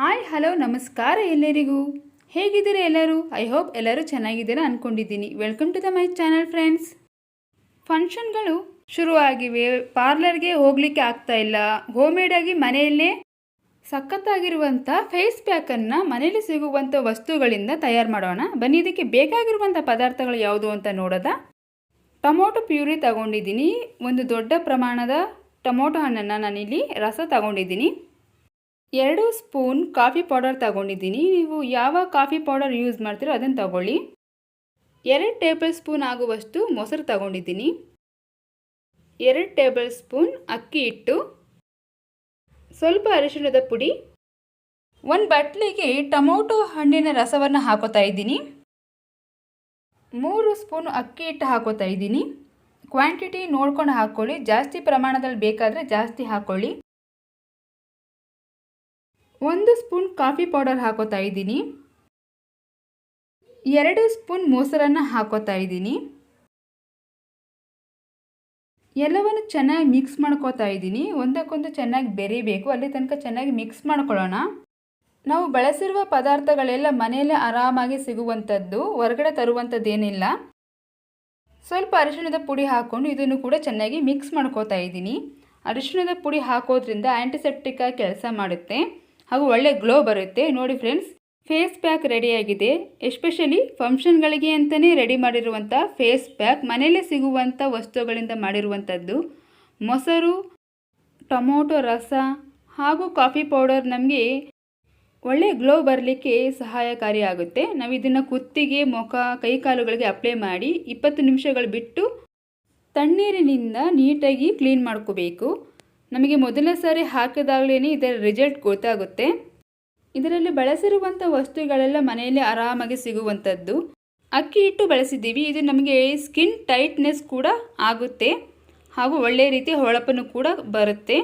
Hi, hello, ನಮಸ್ಕಾರ ಎಲ್ಲರಿಗೂ. ಹೇಗಿದ್ದೀರಾ ಎಲ್ಲರೂ? ಐ ಹೋಪ್ ಎಲ್ಲರೂ ಚೆನ್ನಾಗಿದ್ದೀರಾ ಅಂದ್ಕೊಂಡಿದ್ದೀನಿ welcome to the my channel friends. ಫಂಕ್ಷನ್ಗಳು ಶುರುವಾಗಿವೆ. ಪಾರ್ಲರ್ಗೆ ಹೋಗಲಿಕ್ಕೆ ಆಗ್ತಾ ಇಲ್ಲ. ಹೋಮ್ಮೇಡಾಗಿ ಮನೆಯಲ್ಲೇ ಸಖತ್ತಾಗಿರುವಂಥ ಫೇಸ್ ಪ್ಯಾಕನ್ನು ಮನೆಯಲ್ಲಿ ಸಿಗುವಂಥ ವಸ್ತುಗಳಿಂದ ತಯಾರು ಮಾಡೋಣ. ಬನ್ನಿ, ಇದಕ್ಕೆ ಬೇಕಾಗಿರುವಂಥ ಪದಾರ್ಥಗಳು ಯಾವುದು ಅಂತ ನೋಡೋದ? ಟೊಮೊಟೊ ಪ್ಯೂರಿ ತಗೊಂಡಿದ್ದೀನಿ. ಒಂದು ದೊಡ್ಡ ಪ್ರಮಾಣದ ಟೊಮೊಟೊ ಹಣ್ಣನ್ನು ನಾನಿಲ್ಲಿ ರಸ ತಗೊಂಡಿದ್ದೀನಿ. ಎರಡು ಸ್ಪೂನ್ ಕಾಫಿ ಪೌಡರ್ ತಗೊಂಡಿದ್ದೀನಿ. ನೀವು ಯಾವ ಕಾಫಿ ಪೌಡರ್ ಯೂಸ್ ಮಾಡ್ತೀರೋ ಅದನ್ನು ತಗೊಳ್ಳಿ. ಎರಡು ಟೇಬಲ್ ಸ್ಪೂನ್ ಆಗುವಷ್ಟು ಮೊಸರು ತಗೊಂಡಿದ್ದೀನಿ. ಎರಡು ಟೇಬಲ್ ಸ್ಪೂನ್ ಅಕ್ಕಿ ಹಿಟ್ಟು. ಸ್ವಲ್ಪ ಅರಿಶಿಣದ ಪುಡಿ. ಒಂದು ಬಟ್ಲಿಗೆ ಟೊಮೊಟೊ ಹಣ್ಣಿನ ರಸವನ್ನು ಹಾಕೋತಾ ಇದ್ದೀನಿ. ಮೂರು ಸ್ಪೂನ್ ಅಕ್ಕಿ ಹಿಟ್ಟು ಹಾಕೋತಾ ಇದ್ದೀನಿ. ಕ್ವಾಂಟಿಟಿ ನೋಡ್ಕೊಂಡು ಹಾಕ್ಕೊಳ್ಳಿ. ಜಾಸ್ತಿ ಪ್ರಮಾಣದಲ್ಲಿ ಬೇಕಾದರೆ ಜಾಸ್ತಿ ಹಾಕ್ಕೊಳ್ಳಿ. ಒಂದು ಸ್ಪೂನ್ ಕಾಫಿ ಪೌಡರ್ ಹಾಕೋತಾ ಇದ್ದೀನಿ. ಎರಡು ಸ್ಪೂನ್ ಮೊಸರನ್ನು ಹಾಕೋತಾ ಇದ್ದೀನಿ. ಎಲ್ಲವನ್ನು ಚೆನ್ನಾಗಿ ಮಿಕ್ಸ್ ಮಾಡ್ಕೋತಾ ಇದ್ದೀನಿ. ಒಂದಕ್ಕೊಂದು ಚೆನ್ನಾಗಿ ಬೆರಿಬೇಕು. ಅಲ್ಲಿ ತನಕ ಚೆನ್ನಾಗಿ ಮಿಕ್ಸ್ ಮಾಡ್ಕೊಳ್ಳೋಣ. ನಾವು ಬಳಸಿರುವ ಪದಾರ್ಥಗಳೆಲ್ಲ ಮನೆಯಲ್ಲೇ ಆರಾಮಾಗಿ ಸಿಗುವಂಥದ್ದು, ಹೊರಗಡೆ ತರುವಂಥದ್ದೇನಿಲ್ಲ. ಸ್ವಲ್ಪ ಅರಿಶಿಣದ ಪುಡಿ ಹಾಕ್ಕೊಂಡು ಇದನ್ನು ಕೂಡ ಚೆನ್ನಾಗಿ ಮಿಕ್ಸ್ ಮಾಡ್ಕೋತಾ ಇದ್ದೀನಿ. ಅರಿಶಿಣದ ಪುಡಿ ಹಾಕೋದ್ರಿಂದ ಆ್ಯಂಟಿಸೆಪ್ಟಿಕ್ಕಾಗಿ ಕೆಲಸ ಮಾಡುತ್ತೆ. ಹಾಗೂ ಒಳ್ಳೆ ಗ್ಲೋ ಬರುತ್ತೆ. ನೋಡಿ ಫ್ರೆಂಡ್ಸ್ ಫೇಸ್ ಪ್ಯಾಕ್ ರೆಡಿಯಾಗಿದೆ ಎಸ್ಪೆಷಲಿ ಫಂಕ್ಷನ್ಗಳಿಗೆ ಅಂತಲೇ ರೆಡಿ ಮಾಡಿರುವಂಥ ಫೇಸ್ ಪ್ಯಾಕ್ ಮನೆಯಲ್ಲೇ ಸಿಗುವಂಥ ವಸ್ತುಗಳಿಂದ ಮಾಡಿರುವಂಥದ್ದು ಮೊಸರು, ಟೊಮೊಟೊ ರಸ ಹಾಗೂ ಕಾಫಿ ಪೌಡರ್ ನಮಗೆ ಒಳ್ಳೆ ಗ್ಲೋ ಬರಲಿಕ್ಕೆ ಸಹಾಯಕಾರಿಯಾಗುತ್ತೆ ನಾವು ಇದನ್ನು ಕುತ್ತಿಗೆ, ಮುಖ ಕೈಕಾಲುಗಳಿಗೆ ಅಪ್ಲೈ ಮಾಡಿ ಇಪ್ಪತ್ತು ನಿಮಿಷಗಳು ಬಿಟ್ಟು ತಣ್ಣೀರಿನಿಂದ ನೀಟಾಗಿ ಕ್ಲೀನ್ ಮಾಡ್ಕೋಬೇಕು. ನಮಗೆ ಮೊದಲನೇ ಸಾರಿ ಹಾಕಿದಾಗಲೇ ಇದರ ರಿಸಲ್ಟ್ ಗೊತ್ತಾಗುತ್ತೆ. ಇದರಲ್ಲಿ ಬಳಸಿರುವಂಥ ವಸ್ತುಗಳೆಲ್ಲ ಮನೆಯಲ್ಲಿ ಆರಾಮಾಗಿ ಸಿಗುವಂಥದ್ದು. ಅಕ್ಕಿ ಹಿಟ್ಟು ಬಳಸಿದ್ದೀವಿ. ಇದು ನಮಗೆ ಸ್ಕಿನ್ ಟೈಟ್ನೆಸ್ ಕೂಡ ಆಗುತ್ತೆ. ಹಾಗೂ ಒಳ್ಳೆಯ ರೀತಿಯ ಹೊಳಪನ್ನು ಕೂಡ ಬರುತ್ತೆ.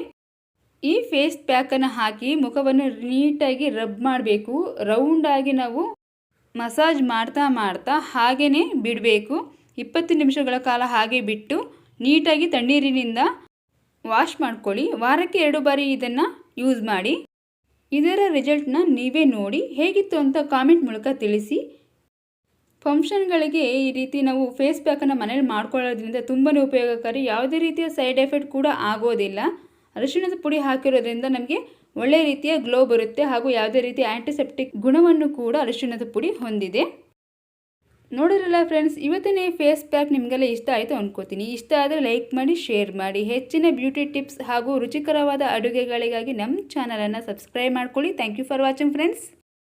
ಈ ಫೇಸ್ ಪ್ಯಾಕನ್ನು ಹಾಕಿ ಮುಖವನ್ನು ನೀಟಾಗಿ ರಬ್ ಮಾಡಬೇಕು. ರೌಂಡಾಗಿ ನಾವು ಮಸಾಜ್ ಮಾಡ್ತಾ ಮಾಡ್ತಾ ಹಾಗೇ ಬಿಡಬೇಕು. ಇಪ್ಪತ್ತು ನಿಮಿಷಗಳ ಕಾಲ ಹಾಗೆ ಬಿಟ್ಟು ನೀಟಾಗಿ ತಣ್ಣೀರಿನಿಂದ ವಾಶ್ ಮಾಡ್ಕೊಳ್ಳಿ. ವಾರಕ್ಕೆ ಎರಡು ಬಾರಿ ಇದನ್ನು ಯೂಸ್ ಮಾಡಿ. ಇದರ ರಿಸಲ್ಟ್ನ ನೀವೇ ನೋಡಿ. ಹೇಗಿತ್ತು ಅಂತ ಕಾಮೆಂಟ್ ಮೂಲಕ ತಿಳಿಸಿ. ಫಂಕ್ಷನ್ಗಳಿಗೆ ಈ ರೀತಿ ನಾವು ಫೇಸ್ ಪ್ಯಾಕನ್ನು ಮನೇಲಿ ಮಾಡ್ಕೊಳ್ಳೋದ್ರಿಂದ ತುಂಬಾ ಉಪಯೋಗಕಾರಿ. ಯಾವುದೇ ರೀತಿಯ ಸೈಡ್ ಎಫೆಕ್ಟ್ ಕೂಡ ಆಗೋದಿಲ್ಲ. ಅರಿಶಿಣದ ಪುಡಿ ಹಾಕಿರೋದ್ರಿಂದ ನಮಗೆ ಒಳ್ಳೆಯ ರೀತಿಯ ಗ್ಲೋ ಬರುತ್ತೆ ಹಾಗೂ ಯಾವುದೇ ರೀತಿಯ ಆ್ಯಂಟಿಸೆಪ್ಟಿಕ್ ಗುಣವನ್ನು ಕೂಡ ಅರಿಶಿಣದ ಪುಡಿ ಹೊಂದಿದೆ. ನೋಡಿರಲ್ಲ ಫ್ರೆಂಡ್ಸ್ ಇವತ್ತಿನ ಫೇಸ್ ಪ್ಯಾಕ್ ನಿಮಗೆಲ್ಲ ಇಷ್ಟ ಆಯಿತು ಅಂದ್ಕೋತೀನಿ ಇಷ್ಟ ಆದರೆ ಲೈಕ್ ಮಾಡಿ ಶೇರ್ ಮಾಡಿ. ಹೆಚ್ಚಿನ ಬ್ಯೂಟಿ ಟಿಪ್ಸ್ ಹಾಗೂ ರುಚಿಕರವಾದ ಅಡುಗೆಗಳಿಗಾಗಿ ನಮ್ಮ ಚಾನಲನ್ನು ಸಬ್ಸ್ಕ್ರೈಬ್ ಮಾಡ್ಕೊಳ್ಳಿ. Thank you for watching friends